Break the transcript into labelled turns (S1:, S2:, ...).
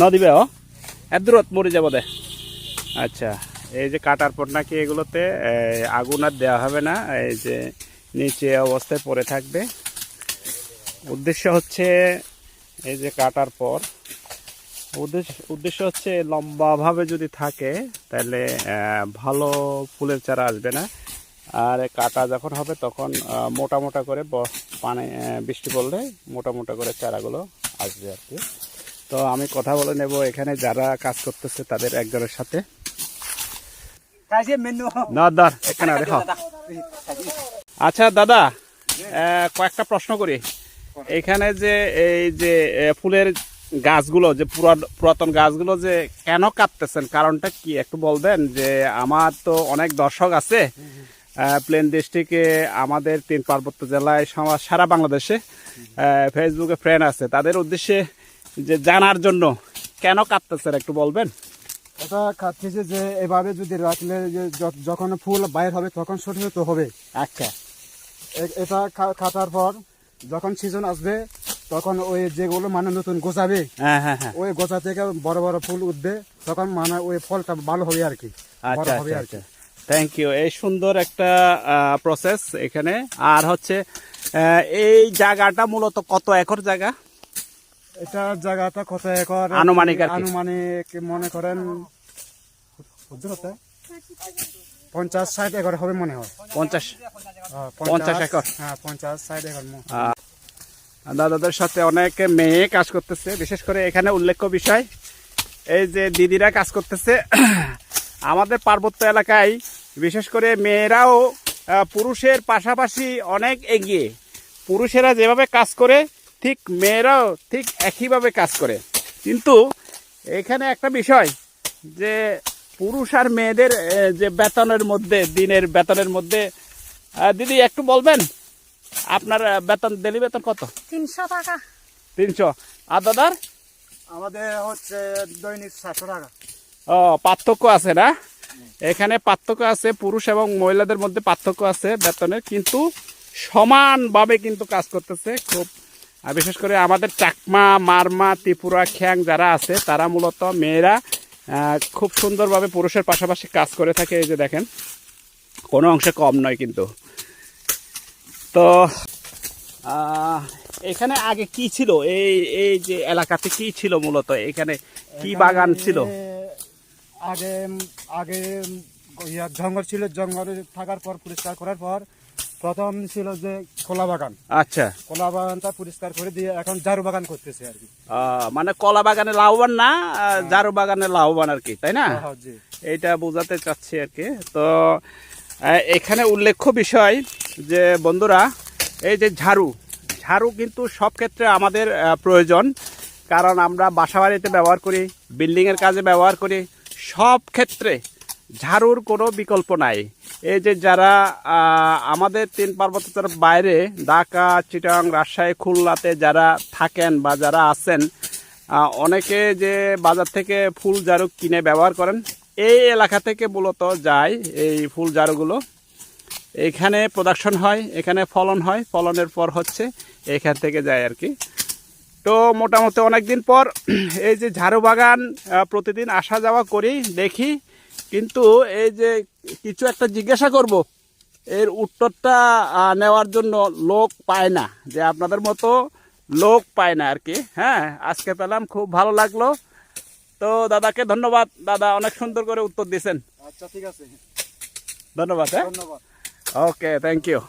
S1: ন দিবে ও মরে যাব দে। আচ্ছা এই যে কাটার পর নাকি এগুলোতে আগুন আর দেওয়া হবে না, এই যে নিচে অবস্থায় পড়ে থাকবে। উদ্দেশ্য হচ্ছে এই যে কাটার পর, উদ্দেশ্য উদ্দেশ্য হচ্ছে লম্বাভাবে যদি থাকে, তাহলে ভালো ফুলের চারা আসবে না। আর কাটা যখন হবে, তখন মোটা মোটা করে পানি বৃষ্টি পড়লে মোটা মোটা করে চারাগুলো আসবে আর কি। তো আমি কথা বলে নেব এখানে যারা কাজ করতেছে তাদের একজনের সাথে। না দার এখানে দেখো আচ্ছা দাদা কয়েকটা প্রশ্ন করি। এখানে যে এই যে ফুলের গাছগুলো যে পুরা- পুরাতন গাছগুলো যে কেন কাটতেছেন কারণটা কি? একটু বলবেন যে আমার তো অনেক দর্শক আছে প্লেন ডিস্ট্রিক্টে আমাদের তিন পার্বত্য জেলায় সারা বাংলাদেশে ফেসবুকে ফ্রেন্ড আছে। তাদের উদ্দেশ্যে যে জানার জন্য। কেন কাটতেছেন একটু বলবেন?
S2: এটা খাচ্ছি যে এভাবে যদি রাখলে যে যখন ফুল বাইর হবে তখন ছোট হবে।
S1: আচ্ছা।
S2: এটা কাটার পর যখন সিজন আসবে তখন ওই যেগুলো মানে নতুন গোছাবে
S1: হ্যাঁ হ্যাঁ হ্যাঁ।
S2: ওই গোছা থেকে বড় বড় ফুল উঠবে তখন মানে ওই ফলটা ভালো হবে আর কি।
S1: আচ্ছা
S2: হবে
S1: আচ্ছা
S2: আর কি।
S1: আচ্ছা। থ্যাংক ইউ এই সুন্দর একটা প্রসেস এখানে। আর হচ্ছে এই জায়গাটা মূলত কত একর জায়গা?
S2: এটা জায়গাটা কত একর
S1: আনুমানিক
S2: আনুমানিক মনে করেন পঞ্চাশ ষাট একর হবে মনে হয়।
S1: পঞ্চাশ। পঞ্চাশ একর?
S2: হ্যাঁ পঞ্চাশ ষাট একর
S1: দাদাদের সাথে অনেক মেয়ে কাজ করতেছে। বিশেষ করে এখানে উল্লেখ্য বিষয় এই যে দিদিরা কাজ করতেছে আমাদের পার্বত্য এলাকায় বিশেষ করে মেয়েরাও পুরুষের পাশাপাশি অনেক এগিয়ে। পুরুষেরা যেভাবে কাজ করে ঠিক মেয়েরাও ঠিক একইভাবে কাজ করে। কিন্তু এখানে একটা বিষয় যে পুরুষ আর মেয়েদের যে বেতনের মধ্যে দিনের বেতনের মধ্যে দিদি একটু বলবেন? আপনার বেতন ডেলি বেতন কত?
S3: তিনশো টাকা।
S1: তিনশো। আর দাদার?
S2: আমাদের হচ্ছে দৈনিক সাতশো টাকা।
S1: ও পার্থক্য আছে না? এখানে পার্থক্য আছে পুরুষ এবং মহিলাদের মধ্যে পার্থক্য আছে বেতনের কিন্তু সমানভাবে কিন্তু কাজ করতেছে। খুব আর বিশেষ করে আমাদের চাকমা মারমা ত্রিপুরা খ্যাং যারা আছে তারা মূলত মেয়েরা খুব সুন্দরভাবে পুরুষের পাশাপাশি কাজ করে থাকে এই যে দেখেন। কোনো অংশে কম নয় কিন্তু। তো আহ, এখানে আগে কি ছিল? এই এই যে এলাকাতে কি ছিল মূলত? এখানে কি বাগান ছিল?
S2: আগে আগে জঙ্গল ছিল। জঙ্গলে থাকার পর পরিষ্কার করার পর প্রথম ছিল যে কলা বাগান।
S1: আচ্ছা।
S2: কলা বাগানটা পরিষ্কার করে দিয়ে এখন ঝাড়ু বাগান করতেছে আর কি।
S1: মানে কলা বাগানে লাভবান না জারু বাগানে লাভবান আর কি তাই না? এটা বোঝাতে চাচ্ছি আর কি। তো এখানে উল্লেখ্য বিষয় যে বন্ধুরা এই যে ঝাড়ু ঝাড়ু কিন্তু সব ক্ষেত্রে আমাদের প্রয়োজন। কারণ আমরা বাসাবাড়িতে ব্যবহার করি বিল্ডিংয়ের কাজে ব্যবহার করি সব ক্ষেত্রে ঝাড়ুর কোনো বিকল্প নাই। এই যে যারা আমাদের তিন পার্বত্যের বাইরে, ঢাকা, চিটাং, রাজশাহী, খুলনাতে যারা থাকেন বা যারা আছেন অনেকে যে বাজার থেকে ফুল ঝাড়ু কিনে ব্যবহার করেন, এই এলাকা থেকে মূলত যায় এই ফুল ঝাড়ুগুলো। এখানে প্রোডাকশন হয়, এখানে ফলন হয়, ফলনের পর হচ্ছে এখান থেকে যায় আর কি। তো মোটামুটি অনেক দিন পর এই যে ঝাড়ু বাগান প্রতিদিন আসা যাওয়া করি, দেখি কিন্তু এই যে কিছু একটা জিজ্ঞাসা করব এর উত্তরটা নেওয়ার জন্য লোক পায় না যে আপনাদের মতো লোক পায় না আর কি। হ্যাঁ আজকে পেলাম খুব ভালো লাগল। তো দাদাকে ধন্যবাদ। দাদা অনেক সুন্দর করে উত্তর দিয়েছেন।
S2: আচ্ছা ঠিক আছে।
S1: ধন্যবাদ হ্যাঁ।
S2: ধন্যবাদ।
S1: Okay thank you